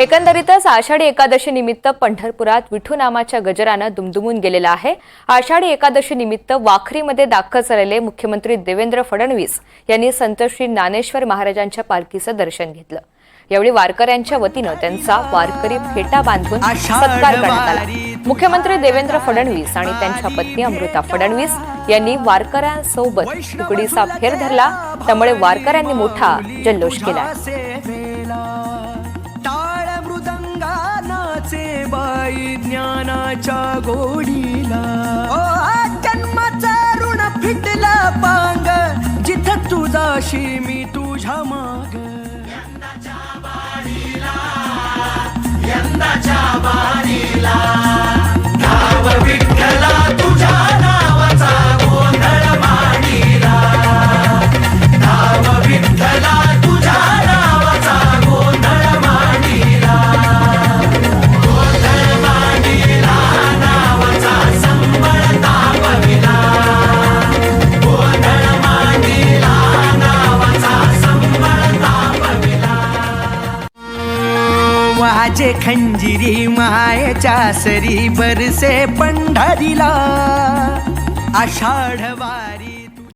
एकंदरीतच आषाढी एकादशी निमित्त पंढरपुरात विठू नामाच्या गजरानं दुमदुमून गेलेला आहे. आषाढी एकादशी निमित्त वाखरीमध्ये दाखल झालेले मुख्यमंत्री देवेंद्र फडणवीस यांनी संत श्री ज्ञानेश्वर महाराजांच्या पालखीचं दर्शन घेतलं. यावेळी वारकऱ्यांच्या वतीनं त्यांचा वारकरी फेटा बांधून सत्कार करण्यात आला. मुख्यमंत्री देवेंद्र फडणवीस आणि त्यांच्या पत्नी अमृता फडणवीस यांनी वारकऱ्यांसोबत तुकडीचा फेर धरला. त्यामुळे वारकऱ्यांनी मोठा जल्लोष केला. मृदंगानाचे बाई ज्ञानाच्या गोडीला. ओ जन्माचं ऋण फिटला पांग. जिथं तुझाशी मी तुझ्या माग. माझे खंजिरी मायेच्या सरी बरसे पंढरीला आषाढवारी